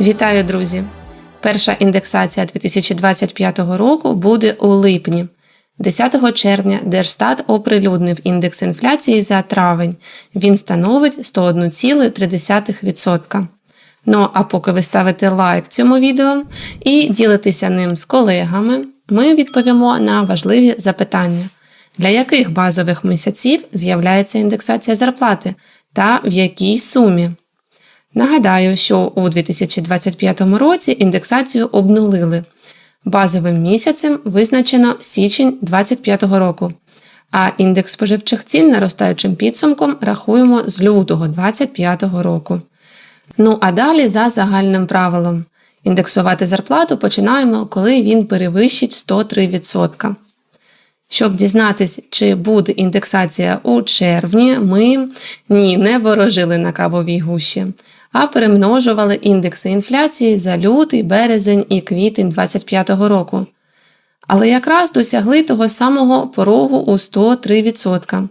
Вітаю, друзі! Перша індексація 2025 року буде у липні. 10 червня Держстат оприлюднив індекс інфляції за травень. Він становить 101,3%. Ну а поки ви ставите лайк цьому відео і ділитеся ним з колегами, ми відповімо на важливі запитання. Для яких базових місяців з'являється індексація зарплати та в якій сумі? Нагадаю, що у 2025 році індексацію обнулили. Базовим місяцем визначено січень 2025 року, а індекс споживчих цін наростаючим підсумком рахуємо з лютого 2025 року. Ну а далі за загальним правилом. Індексувати зарплату починаємо, коли він перевищить 103%. Щоб дізнатись, чи буде індексація у червні, ми ні, не ворожили на кавовій гущі, а перемножували індекси інфляції за лютий, березень і квітень 2025 року. Але якраз досягли того самого порогу у 103%.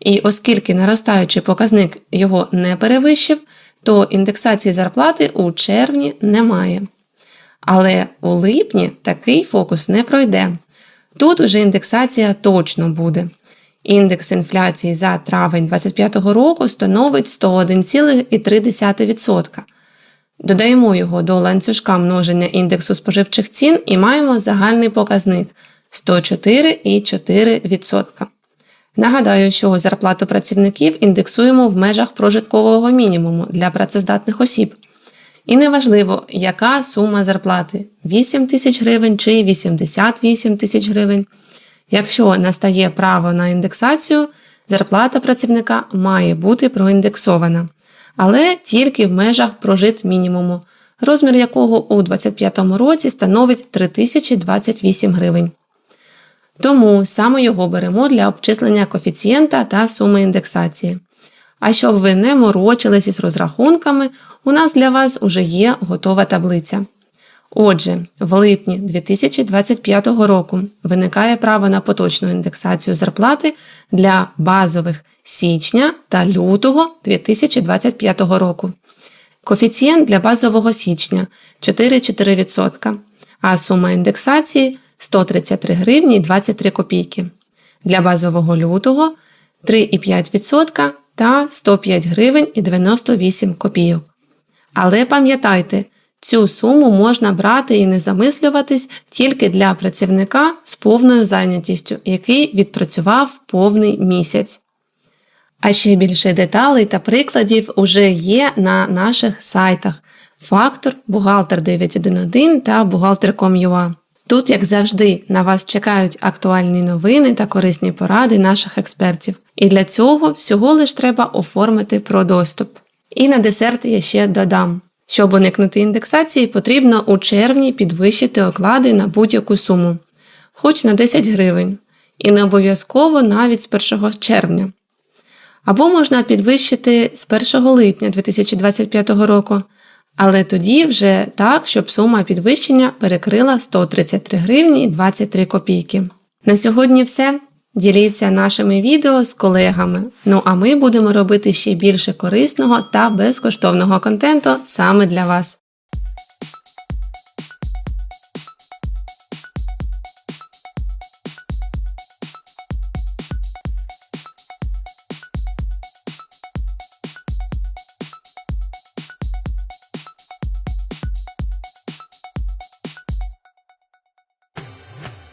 І оскільки наростаючий показник його не перевищив, то індексації зарплати у червні немає. Але у липні такий фокус не пройде. Тут уже індексація точно буде. Індекс інфляції за травень 2025 року становить 101,3%. Додаємо його до ланцюжка множення індексу споживчих цін і маємо загальний показник 104,4%. Нагадаю, що зарплату працівників індексуємо в межах прожиткового мінімуму для працездатних осіб. І неважливо, яка сума зарплати 8 тисяч гривень чи 88 тисяч гривень. Якщо настає право на індексацію, зарплата працівника має бути проіндексована, але тільки в межах прожит мінімуму, розмір якого у 2025 році становить 3028 гривень. Тому саме його беремо для обчислення коефіцієнта та суми індексації. А щоб ви не морочились із розрахунками, у нас для вас уже є готова таблиця. Отже, в липні 2025 року виникає право на поточну індексацію зарплати для базових січня та лютого 2025 року. Коефіцієнт для базового січня 4,4%, а сума індексації 133 гривні 23 копійки. Для базового лютого 3,5% та 105 гривень і 98 копійок. Але пам'ятайте, цю суму можна брати і не замислюватись тільки для працівника з повною зайнятістю, який відпрацював повний місяць. А ще більше деталей та прикладів уже є на наших сайтах Фактор, Бухгалтер 911 та Бухгалтер.com.ua. Тут, як завжди, на вас чекають актуальні новини та корисні поради наших експертів. І для цього всього лиш треба оформити про доступ. І на десерт я ще додам. Щоб уникнути індексації, потрібно у червні підвищити оклади на будь-яку суму, хоч на 10 гривень, і не обов'язково навіть з 1 червня. Або можна підвищити з 1 липня 2025 року, але тоді вже так, щоб сума підвищення перекрила 133 гривні 23 копійки. На сьогодні все. Діліться нашими відео з колегами. Ну а ми будемо робити ще більше корисного та безкоштовного контенту саме для вас.